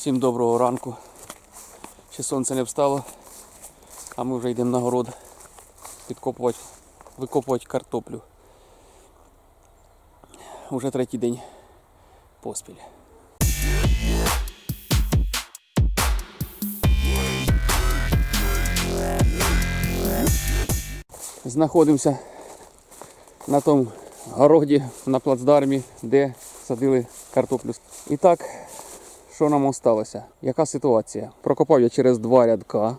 Всім доброго ранку. Ще сонце не встало, а ми вже йдемо на город підкопувати, викопувати картоплю. Уже третій день поспіль. Знаходимося на тому городі на плацдармі, де садили картоплю. І так, що нам осталося? Яка ситуація? Прокопав я через два рядка.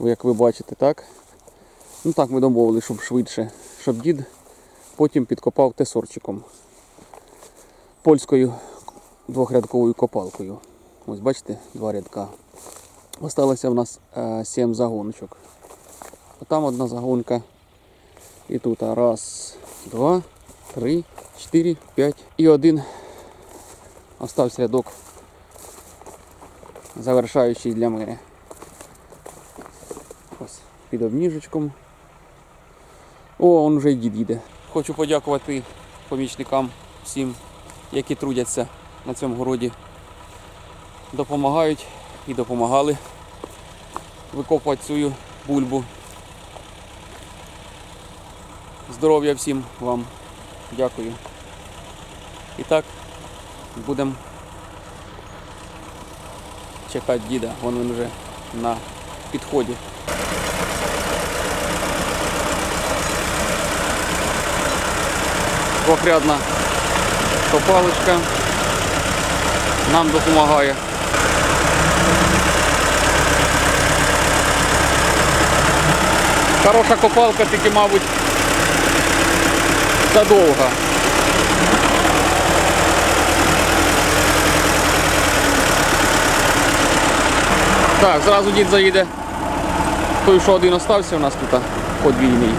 Як ви бачите, так? Ну так ми домовили, щоб швидше, щоб дід потім підкопав тесорчиком. Польською двохрядковою копалкою. Ось бачите, два рядка. Осталося в нас е, сім загоночок. Там одна загонка. І тут раз, два, три, чотири, п'ять і один остався рядок завершаючий для мене. Ось під обніжечком. О, он вже й дід їде. Хочу подякувати помічникам всім, які трудяться на цьому городі. Допомагають і допомагали викопувати цю бульбу. Здоров'я всім вам. Дякую. І так, будемо чекати діда. Вон він вже на підході. Двохрядна копалочка нам допомагає. Хороша копалка, тільки, мабуть, задовга. Так, зразу дід заїде. Той, що один остався у нас тут подвійний.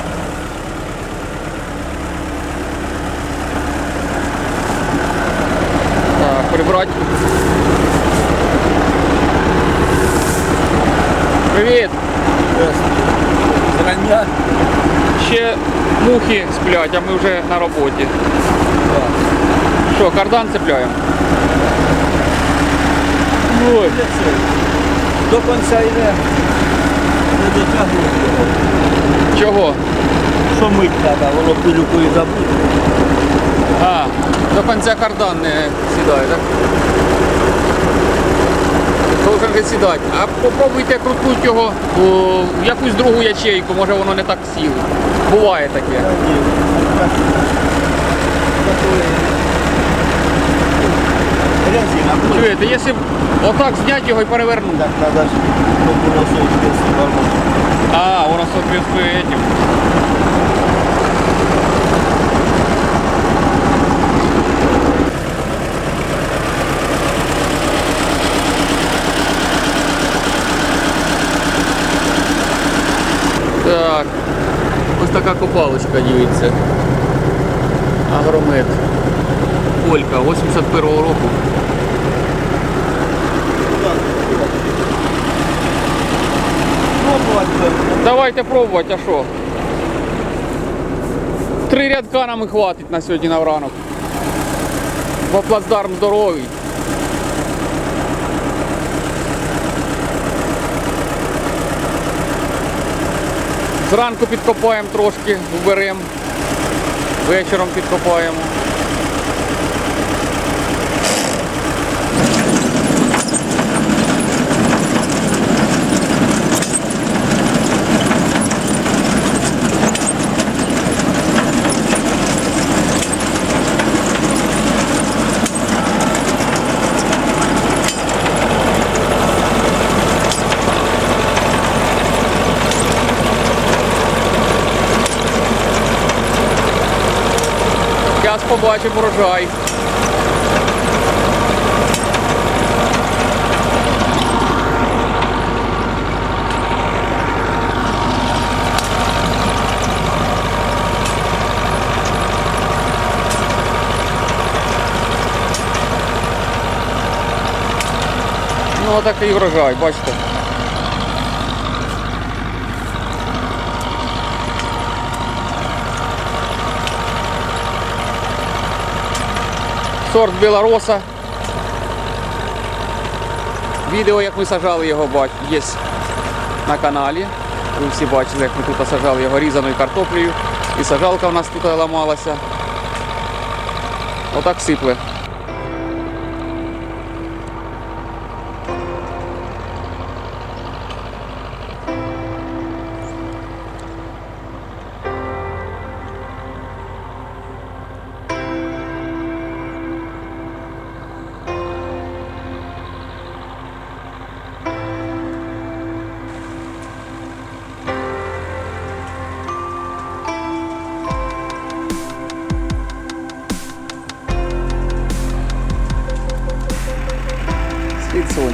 Так, прибрати. Привіт! Зрання. Ще мухи сплять, а ми вже на роботі. Що, кардан цепляємо? Ой. До кінця йде. Не дотягнути його. Чого? Що мить треба, воно пилюкою забути. А, до кінця кардан не сідає, так? Должен. А попробуйте крутнути його о, в якусь другу ячейку, може воно не так сіло. Буває таке. Резина. Чуєте, якщо отак зняти його і перевернути. Так треба ж, було соответственно. А, воно соответствує этим. Так, ось така копалочка дивіться. Агромет. Полька 81-го року. Давайте пробувати, а що? Три рядка нам і хватить на сьогодні на ранок. Бо плацдарм здоровий. Зранку підкопаємо трошки, вберемо. Вечором підкопаємо. Зараз побачимо урожай. Ну, такий врожай, бачите. Сорт білороса. Відео, як ми сажали його, є на каналі. Ви всі бачили, як ми тут сажали його різаною картоплею. І сажалка у нас тут ламалася. Отак сипле.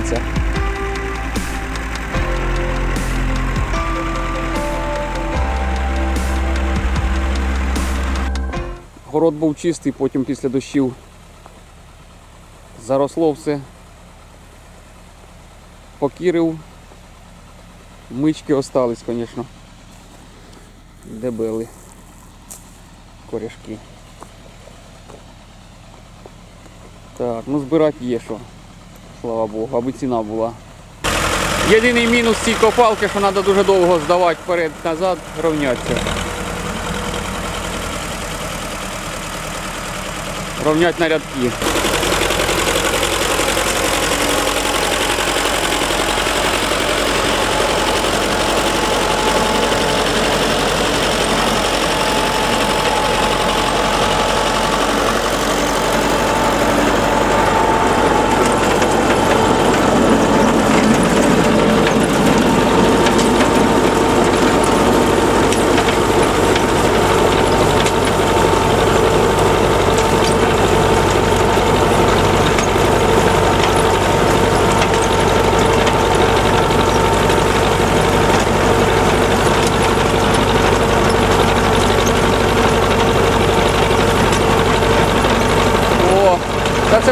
Сонця. Город був чистий, потім після дощів заросло все. Покірив. Мички остались, звісно. Дебели. Корішки. Так, ну збирати є що. Слава Богу, аби ціна була. Єдиний мінус цієї копалки, що треба дуже довго здавати вперед-назад, рівнятися. Рівнять на рядки. О,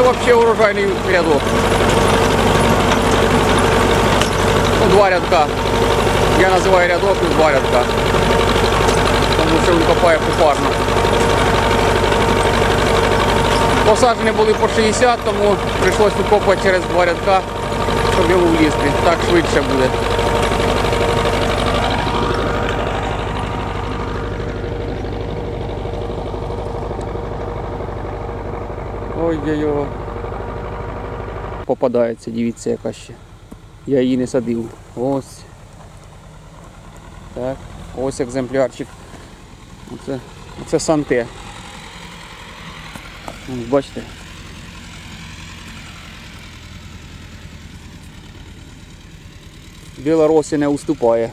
це взагалі урожайний рядок. Ну, два рядка. Я називаю рядок і два рядка. Тому що він копає купарно. Посаджені були по 60, тому прийшлось викопувати через два рядка, щоб його влізти. Так швидше буде. Ой-ой-ой. Попадається, дивіться, яка ще. Я її не садив. Ось. Так. Ось екземплярчик. Оце, оце санте. Ось, Бачите? Білоросі не уступає.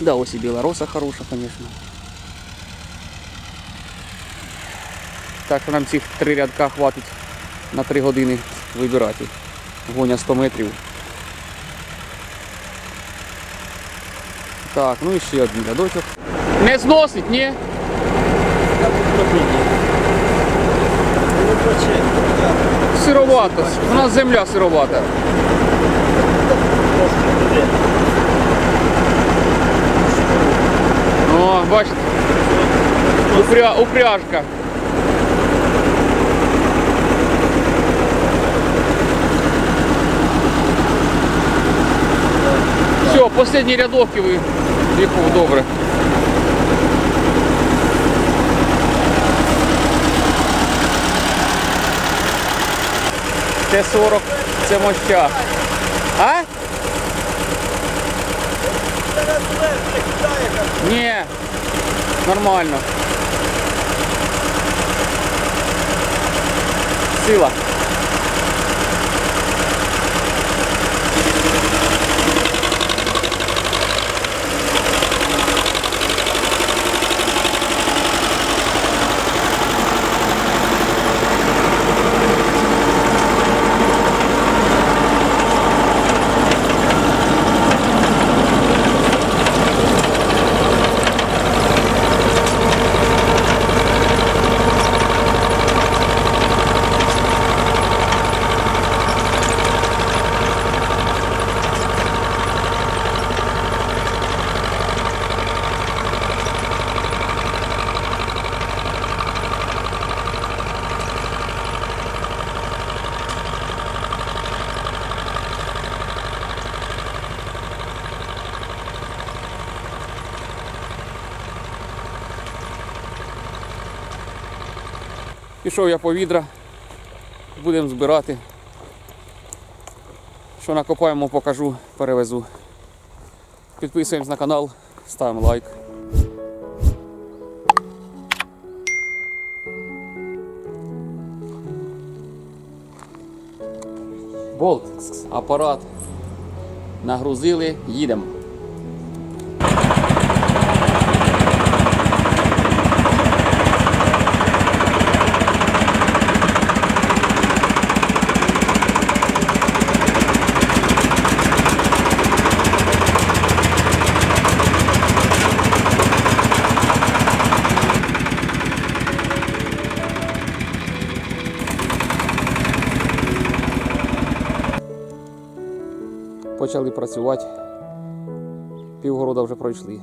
Да, ось і білороса хороша, звісно. Так що нам цих три рядка хватить на три години вибирати. Гоня 100 метрів. Так, ну і ще один рядочок. Не зносить, ні? Сировато. У нас земля сировата. О, бачите, упря... упряжка. Все, последній рядок і ви добре. Т-40 це моща. А? Ні, нормально. Сила. Пішов я по відра. Будемо збирати. Що накопаємо, покажу, перевезу. Підписуємось на канал, ставимо лайк. Болт, апарат. Нагрузили, їдемо. Почали працювати. Півгорода вже пройшли.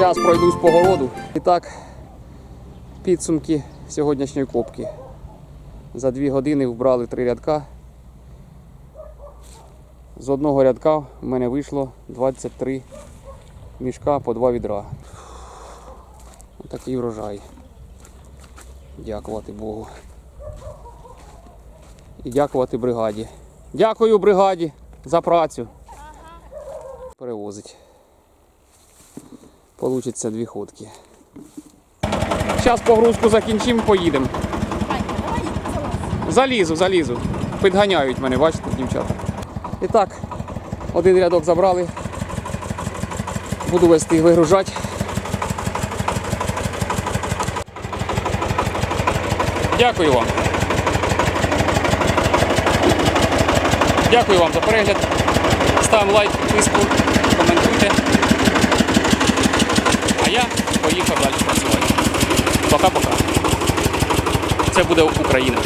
Зараз пройдусь по городу. І так, підсумки сьогоднішньої копки. За дві години вбрали три рядка. З одного рядка в мене вийшло 23 мішка по два відра. Такий врожай. Дякувати Богу. І дякувати бригаді. Дякую бригаді за працю. Перевозить. Получиться дві ходки. Зараз погрузку закінчимо, поїдемо. Залізу, залізу. Підганяють мене, бачите, дівчата. І так, один рядок забрали. Буду вести, вигружати. Дякую вам. Дякую вам за перегляд. Ставимо лайк, підписку, коментуйте. Я поїхав далі працювати. Пока-пока. Це буде Україна.